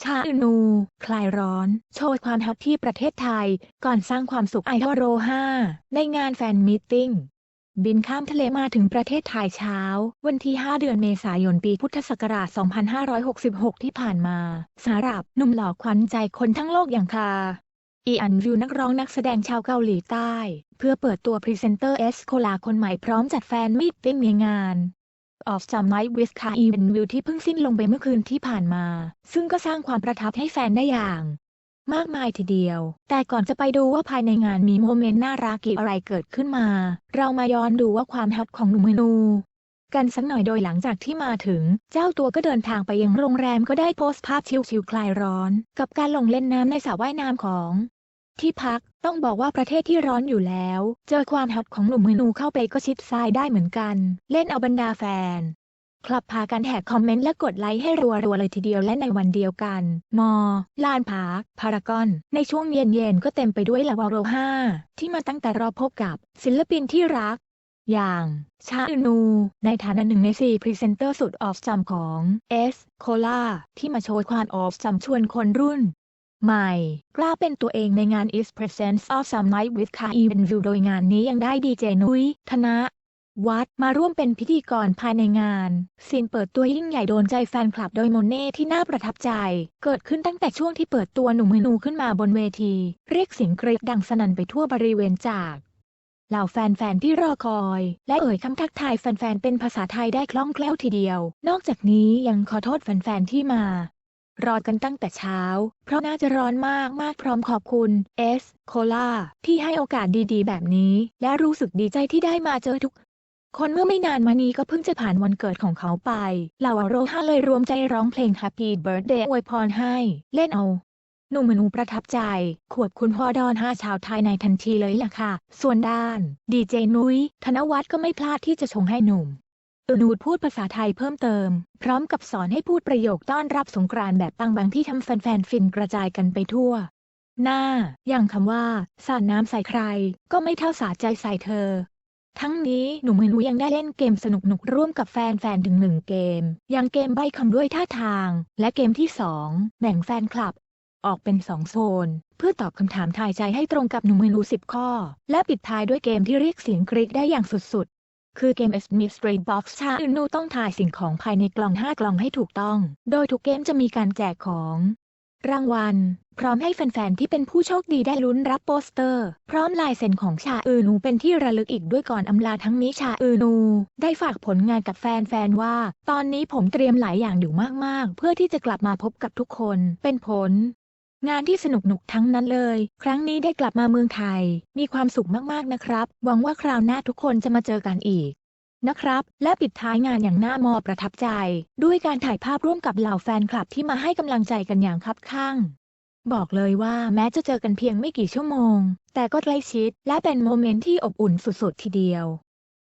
ชาอูนู คลายร้อน โชว์ความแฮปที่ประเทศไทย ก่อนสร้างความสุขไอดอโร5ในงานแฟนมิทติ้ง บินข้ามทะเลมาถึงประเทศไทยเช้า วันที่ 5 เดือนเมษายนปีพุทธศักราช 2566 ที่ผ่านมาสำหรับหนุ่มหล่อขวัญใจคนทั้งโลกอย่างคาอีอันวิวนักร้องนักแสดงชาวเกาหลีใต้ เพื่อเปิดตัวพรีเซนเตอร์เอสโคลาคนใหม่พร้อมจัดแฟนมิทติ้งในงาน of Some Night with Ka e v e n View ที่เพิ่งสิ้นลงไปเมื่อคืนที่ผ่านมา ซึ่งก็สร้างความประทับให้แฟนได้อย่าง มากมายทีเดียว แต่ก่อนจะไปดูว่าภายในงานมีโมเมนต์น่ารักกี่อะไรเกิดขึ้นมา เรามาย้อนดูว่าความแฮปของหนุ่มนูกันสักหน่อยโดยหลังจากที่มาถึง เจ้าตัวก็เดินทางไปยังโรงแรมก็ได้โพสต์ภาพชิลๆคลายร้อน กับการลงเล่นน้ำในสระว่ายน้ำของ ที่พักต้องบอกว่าประเทศที่ร้อนอยู่แล้ว เจอความแฮปของหนุ่มนูเข้าไปก็ชิดซ้ายได้เหมือนกัน เล่นเอาบรรดาแฟน คลับพากันแท็กคอมเมนต์และกดไลค์ให้รัวๆเลยทีเดียวและในวันเดียวกัน มอ ลานพาร์คพารากอน ในช่วงเย็นๆ ก็เต็มไปด้วยลาวาโรห้าที่มาตั้งแต่รอพบกับศิลปินที่รัก อย่างชาอูนู ในฐานะหนึ่งในสี่พรีเซนเตอร์สุดออฟซัมของเอสโคลาที่มาโชว์ความออฟซัมชวนคนรุ่น ใหม่ กล้าเป็นตัวเองในงาน Is Presents of Some Night with Ka Even View โดยงานนี้ยังได้ดีเจนุ้ย ธนะ วัดมาร่วมเป็นพิธีกรภายในงานซีนเปิดตัวยิ่งใหญ่โดนใจแฟนคลับโดยโมเน่ที่น่าประทับใจ เกิดขึ้นตั้งแต่ช่วงที่เปิดตัวหนุ่มเมนูขึ้นมาบนเวที เรียกเสียงกรี๊ดดังสนั่นไปทั่วบริเวณจากเหล่าแฟนๆ ที่รอคอย และเอ่ยคำทักทายแฟนๆ เป็นภาษาไทยได้คล่องแคล่วทีเดียว นอกจากนี้ยังขอโทษแฟนๆ ที่มา รอกันตั้งแต่เช้า เพราะน่าจะร้อนมากมากพร้อมขอบคุณเอสโคลาที่ให้โอกาสดีๆ แบบนี้ และรู้สึกดีใจที่ได้มาเจอทุก คนเมื่อไม่นานมานี้ก็เพิ่งจะผ่านวันเกิดของเขาไปเหล่าโรฮาเลยรวมใจร้องเพลง Happy Birthday อวยพรให้ เล่นเอาหนุ่มมนูประทับใจ ขวบคุณพ่อดอนห้าชาวไทยในทันทีเลยล่ะค่ะ ส่วนด้าน ดีเจนุ้ยธนวัฒน์ก็ไม่พลาดที่จะชงให้หนุ่ม นูดพูดภาษาไทยเพิ่มเติม พร้อมกับสอนให้พูดประโยคต้อนรับสงกรานต์แบบปังบังที่ทำแฟนๆฟินกระจายกันไปทั่ว หน้า อย่างคำว่า สาดน้ำใส่ใคร ก็ไม่เท่าสาดใจใส่เธอ ทั้งนี้หนุ่มเมนูยังได้เล่นเกมสนุกๆร่วมกับแฟนๆถึงหนึ่งเกม อย่างเกมใบคำด้วยท่าทาง และเกมที่สองแบ่งแฟนคลับ ออกเป็นสองโซน เพื่อตอบคำถามทายใจให้ตรงกับหนุ่มเมนูสิบข้อ และปิดท้ายด้วยเกมที่เรียกเสียงกรี๊ดได้อย่างสุดๆ คือเกม S Mystery Box ชาอืนูต้องทายสิ่งของภายในกล่อง 5 กล่องให้ถูกต้อง โดยทุกเกมจะมีการแจกของ รางวัล พร้อมให้แฟนๆ ที่เป็นผู้โชคดีได้ลุ้นรับโปสเตอร์ พร้อมลายเซ็นของชาอืนูเป็นที่ระลึกอีกด้วยก่อนอำลาทั้งนี้ชาอืนู ได้ฝากผลงานกับแฟนๆ ว่า ตอนนี้ผมเตรียมหลายอย่างอยู่มากๆ เพื่อที่จะกลับมาพบกับทุกคน เป็นผล งานที่สนุกหนุกทั้งนั้นเลย ครั้งนี้ได้กลับมาเมืองไทย มีความสุขมากๆนะครับ หวังว่าคราวหน้าทุกคนจะมาเจอกันอีกนะครับ และปิดท้ายงานอย่างน่ามอประทับใจ ด้วยการถ่ายภาพร่วมกับเหล่าแฟนคลับที่มาให้กำลังใจกันอย่างคับข้าง บอกเลยว่าแม้จะเจอกันเพียงไม่กี่ชั่วโมง แต่ก็ใกล้ชิด และเป็นโมเมนต์ที่อบอุ่นสุดๆทีเดียว